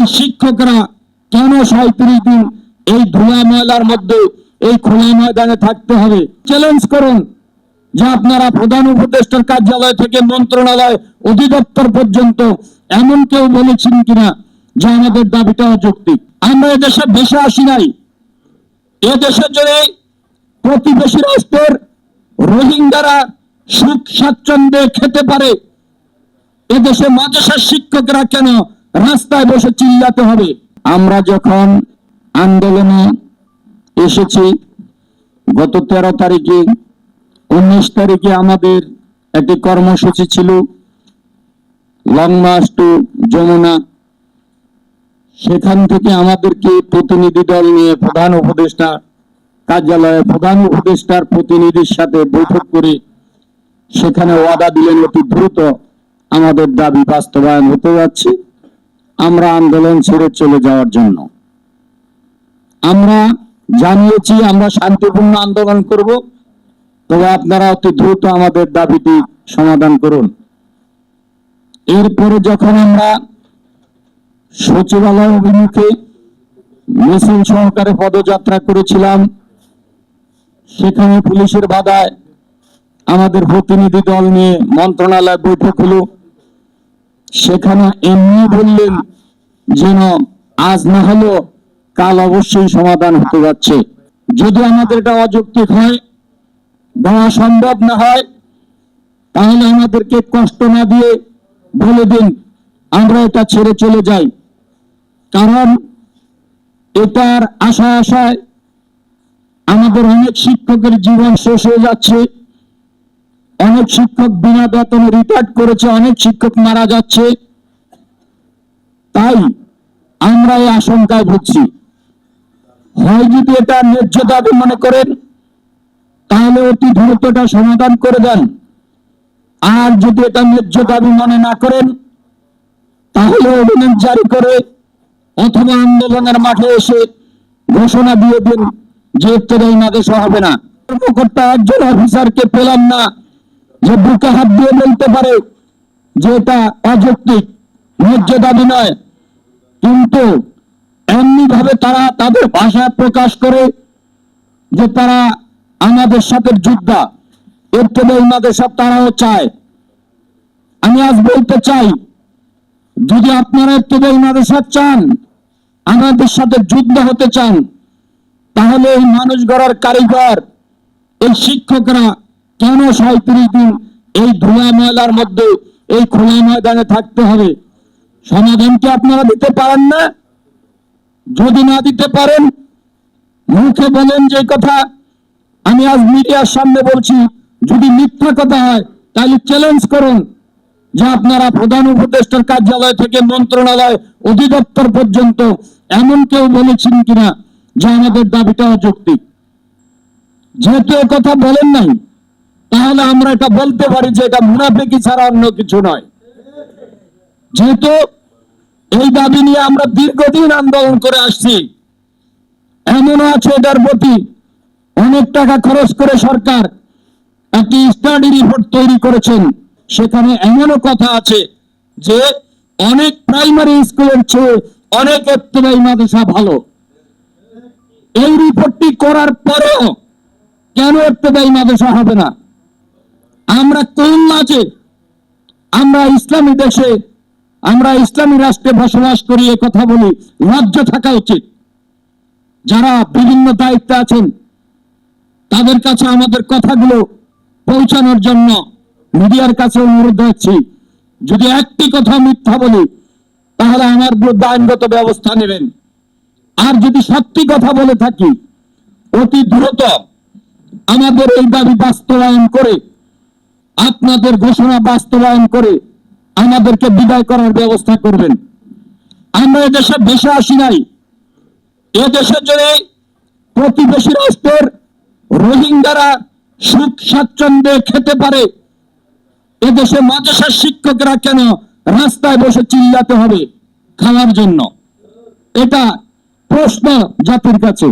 এই শিক্ষকরা কেন সাঁত্রিশ দিন এই ধোঁয়া ময়লার মধ্যে, এই খোলা ময়দানে থাকতে হবে? চ্যালেঞ্জ করুন, যে আপনারা প্রধান উপদেষ্টার কার্যালয় থেকে মন্ত্রণালয় অধিদপ্তর পর্যন্ত এমন কেউ বলেছেন কিনা, যে আমাদের দাবিটা অযৌক্তিক আমরা এদেশে ভেসে আসি নাই। এদেশে যদি প্রতিবেশী রাষ্ট্রের রোহিঙ্গারা সুখ স্বাচ্ছন্দ্যে খেতে পারে। এদেশে মাদ্রাসার শিক্ষকরা কেন রাস্তায় বসে চিল্লাতে হবে। আমরা যখন আন্দোলনে এসেছি, গত তেরো তারিখে, উনিশ তারিখে আমাদের একটি কর্মসূচি ছিল লং মার্চ টু যমুনা। সেখান থেকে আমাদেরকে প্রতিনিধি দল নিয়ে প্রধান উপদেষ্টা কার্যালয়ে প্রধান উপদেষ্টার প্রতিনিধির সাথে বৈঠক করে সেখানে ওয়াদা দিলেন অতি দ্রুত আমাদের দাবি বাস্তবায়ন হতে যাচ্ছে। আমরা আন্দোলন ছেড়ে চলে যাওয়ার জন্য। আমরা জানিয়েছি আমরা শান্তিপূর্ণ আন্দোলন করব। তবে আপনারা অতি দ্রুত আমাদের দাবিটি সমাধান করুন। এরপরে যখন আমরা সচিবালয় অভিমুখে মিছিল সহকারে পদযাত্রা করেছিলাম, সেখানে পুলিশের বাধায় আমাদের প্রতিনিধি দল নিয়ে মন্ত্রণালয় বৈঠক হলো। সেখানে এমনি বললেন, যেন আজ না হলেও কাল অবশ্যই সমাধান হতে যাচ্ছে। যদি আমাদের এটা অযৌক্তিক হয়, দেওয়া সম্ভব না হয়, তাহলে আমাদেরকে কষ্ট না দিয়ে বলে দিন, আমরা এটা ছেড়ে চলে যাই। কারণ এটার আশা আশায় আমাদের অনেক শিক্ষকের জীবন শেষ হয়ে যাচ্ছে। অনেক শিক্ষক বিনা বেতনে রিটায়ার্ড করেছে, অনেক শিক্ষক মারা যাচ্ছে। তাই আমরা এই আশঙ্কায় ভুগছি। হয় যদি এটা ন্যায্য দাবি মনে করেন, তাহলে অতি দ্রুত এটা সমাধান করে দেন। আর যদি এটা ন্যায্য দাবি মনে না করেন, তাহলে অভিযান জারি করে অথবা আন্দোলনের মাঠে এসে ঘোষণা দিয়ে দিন যে ইত্তেদায়ী আদেশ হবে না। কর্মকর্তা একজন অফিসারকে পেলাম না। যে বুকে হাত দিয়ে বলতে পারে যে এটা অযৌক্তিক ন্যায্য দাবি নয় কিন্তু এমনি ভাবে তারা তাদের ভাষা প্রকাশ করে যে তারা আমাদের সাথে যোদ্ধা। এর থেকে আমাদের সব তারাও চায়। আমি আজ বলতে চাই, যদি আপনারা এর থেকে ওনাদের মাদ্রাসা চান, আমাদের সাথে যুদ্ধ হতে চান, তাহলে এই মানুষ গড়ার কারিগর, এই শিক্ষকরা কেন সাঁত্রিশ দিন এই ধোঁয়া ময়লার মধ্যে, এই খোলা ময়দানে থাকতে হবে? সমাধান কি আপনারা দিতে পারেন না? যদি না দিতে পারেন, মুখে বলেন যে কথা, আমি আজ মিডিয়ার সামনে বলছি, যদি মিথ্যা কথা হয়, তাহলে চ্যালেঞ্জ করুন। যে আপনারা প্রধান উপদেষ্টার কার্যালয় থেকে মন্ত্রণালয় অধিদপ্তর পর্যন্ত এমন কেউ বলেছেন কিনা, যে আমাদের দাবিটা অযৌক্তিক যেহেতু কথা বলেন নাই তাহলে আমরা এটা বলতে পারি যে এটা মুনাফিকি ছাড়া অন্য কিছু নয়। যেহেতু এই দাবি নিয়ে আমরা দীর্ঘদিন আন্দোলন করে আসছি, এমনও আছে এটার প্রতি অনেক টাকা খরচ করে সরকার একটি স্টাডি রিপোর্ট তৈরি করেছেন। সেখানে এমনও কথা আছে যে অনেক প্রাইমারি স্কুলের চেয়ে অনেক এত্তেদায়ী মাদ্রাসা ভালো। এই রিপোর্টটি করার পরেও কেন এত্তেদায়ী মাদ্রাসা হবে না? আমরা কোন মাঝে আমরা ইসলামী দেশে, আমরা ইসলামী রাষ্ট্রে বসবাস করি, এ কথা বলি লজ্জা থাকা উচিত। যারা বিভিন্ন দায়িত্বে আছেন, তাদের কাছে আমাদের কথাগুলো পৌঁছানোর জন্য মিডিয়ার কাছে অনুরোধ রাখছি। যদি একটি কথা মিথ্যা বলি, তাহলে আমার বিরুদ্ধে আইনগত ব্যবস্থা নেবেন। আর যদি সত্যি কথা বলে থাকি, অতি দ্রুত আমাদের এই দাবি বাস্তবায়ন করে আপনাদের ঘোষণা বাস্তবায়ন করে আমাদেরকে বিদায় করার ব্যবস্থা করবেন। আমরা এদেশে ভেসে আসি নাই। এদেশে যদি প্রতিবেশী রাষ্ট্রের রোহিঙ্গারা সুখ স্বাচ্ছন্দ্যে খেতে পারে। এদেশে মাদ্রাসার শিক্ষকরা কেন রাস্তায় বসে চিল্লাতে হবে খাওয়ার জন্য? এটা প্রশ্ন জাতির কাছে।